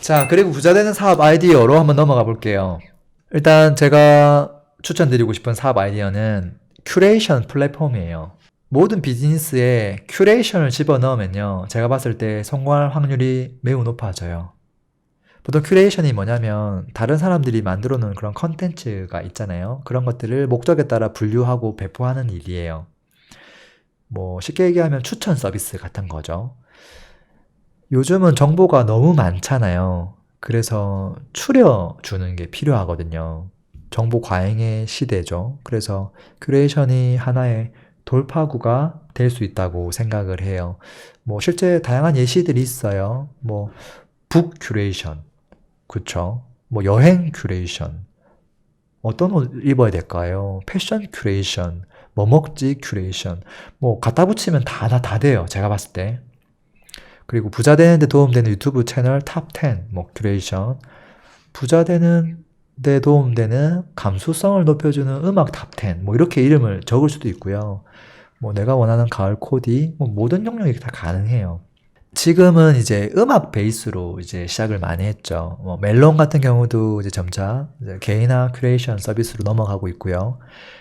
자, 그리고 부자 되는 사업 아이디어로 한번 넘어가 볼게요. 일단 제가 추천드리고 싶은 사업 아이디어는 큐레이션 플랫폼이에요. 모든 비즈니스에 큐레이션을 집어넣으면요. 제가 봤을 때 성공할 확률이 매우 높아져요. 보통 큐레이션이 뭐냐면 다른 사람들이 만들어 놓은 그런 컨텐츠가 있잖아요. 그런 것들을 목적에 따라 분류하고 배포하는 일이에요. 뭐 쉽게 얘기하면 추천 서비스 같은 거죠. 요즘은 정보가 너무 많잖아요. 그래서 추려주는 게 필요하거든요. 정보 과잉의 시대죠. 그래서 큐레이션이 하나의 돌파구가 될 수 있다고 생각을 해요. 뭐 실제 다양한 예시들이 있어요. 뭐 북 큐레이션, 그쵸? 뭐 여행 큐레이션, 어떤 옷 입어야 될까요? 패션 큐레이션, 뭐 먹지 큐레이션, 뭐 갖다 붙이면 다 다 다 돼요. 제가 봤을 때. 그리고 부자 되는데 도움되는 유튜브 채널 탑 10, 뭐 큐레이션, 부자 되는 데 도움되는 감수성을 높여주는 음악 탑 10, 뭐 이렇게 이름을 적을 수도 있고요. 뭐 내가 원하는 가을 코디, 뭐 모든 영역이 다 가능해요. 지금은 이제 음악 베이스로 이제 시작을 많이 했죠. 뭐 멜론 같은 경우도 이제 점차 이제 개인화 큐레이션 서비스로 넘어가고 있고요.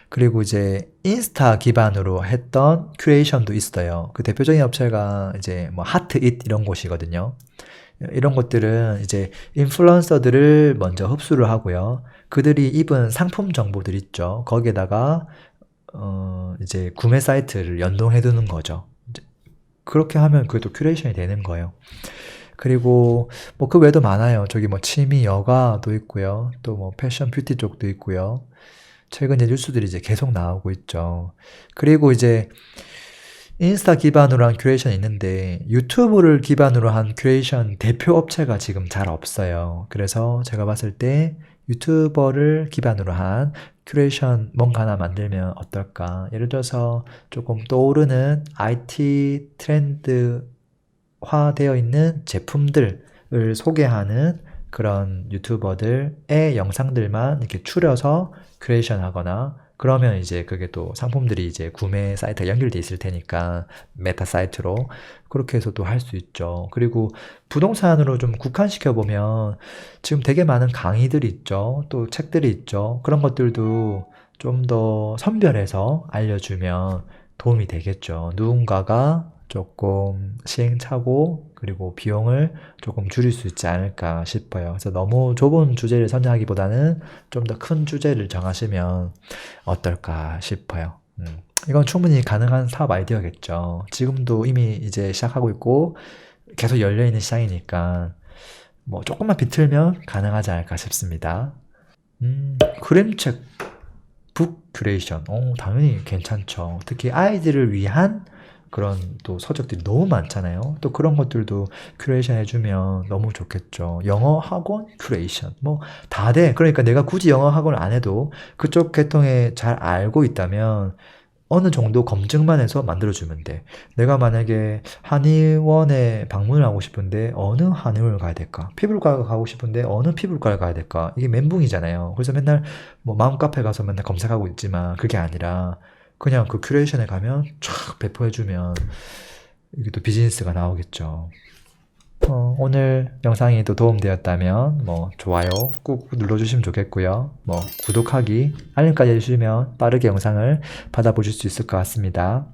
그리고 이제 인스타 기반으로 했던 큐레이션도 있어요. 그 대표적인 업체가 이제 뭐 하트잇 이런 곳이거든요. 이런 것들은 이제 인플루언서들을 먼저 흡수를 하고요. 그들이 입은 상품 정보들 있죠. 거기에다가 어 이제 구매 사이트를 연동해 두는 거죠. 그렇게 하면 그게 또 큐레이션이 되는 거예요. 그리고 뭐 그 외에도 많아요. 저기 뭐 취미 여가도 있고요. 또 뭐 패션 뷰티 쪽도 있고요. 최근 이제 뉴스들이 이제 계속 나오고 있죠. 그리고 이제 인스타 기반으로 한 큐레이션이 있는데 유튜브를 기반으로 한 큐레이션 대표 업체가 지금 잘 없어요. 그래서 제가 봤을 때 유튜버를 기반으로 한 큐레이션 뭔가 하나 만들면 어떨까? 예를 들어서 조금 떠오르는 IT 트렌드화 되어 있는 제품들을 소개하는 그런 유튜버들의 영상들만 이렇게 추려서 큐레이션 하거나 그러면 이제 그게 또 상품들이 이제 구매 사이트가 연결돼 있을 테니까 메타 사이트로 그렇게 해서 또 할 수 있죠. 그리고 부동산으로 좀 국한시켜 보면 지금 되게 많은 강의들이 있죠. 또 책들이 있죠. 그런 것들도 좀 더 선별해서 알려주면 도움이 되겠죠. 누군가가 조금 시행착오 그리고 비용을 조금 줄일 수 있지 않을까 싶어요. 그래서 너무 좁은 주제를 선정하기보다는 좀 더 큰 주제를 정하시면 어떨까 싶어요. 음, 이건 충분히 가능한 사업 아이디어겠죠. 지금도 이미 이제 시작하고 있고 계속 열려 있는 시장이니까 뭐 조금만 비틀면 가능하지 않을까 싶습니다. 음, 그림책 북 큐레이션. 어, 당연히 괜찮죠. 특히 아이들을 위한 그런 또 서적들이 너무 많잖아요. 또 그런 것들도 큐레이션 해주면 너무 좋겠죠. 영어 학원 큐레이션. 뭐, 다 돼. 그러니까 내가 굳이 영어 학원을 안 해도 그쪽 계통에 잘 알고 있다면 어느 정도 검증만 해서 만들어주면 돼. 내가 만약에 한의원에 방문을 하고 싶은데 어느 한의원을 가야 될까? 피부과를 가고 싶은데 어느 피부과를 가야 될까? 이게 멘붕이잖아요. 그래서 맨날 뭐 마음 카페 가서 맨날 검색하고 있지만 그게 아니라 그냥 그 큐레이션에 가면 쫙 배포해주면 이게 또 비즈니스가 나오겠죠. 어, 오늘 영상이 또 도움되었다면 뭐 좋아요 꾹 눌러주시면 좋겠고요. 뭐 구독하기, 알림까지 해주시면 빠르게 영상을 받아보실 수 있을 것 같습니다.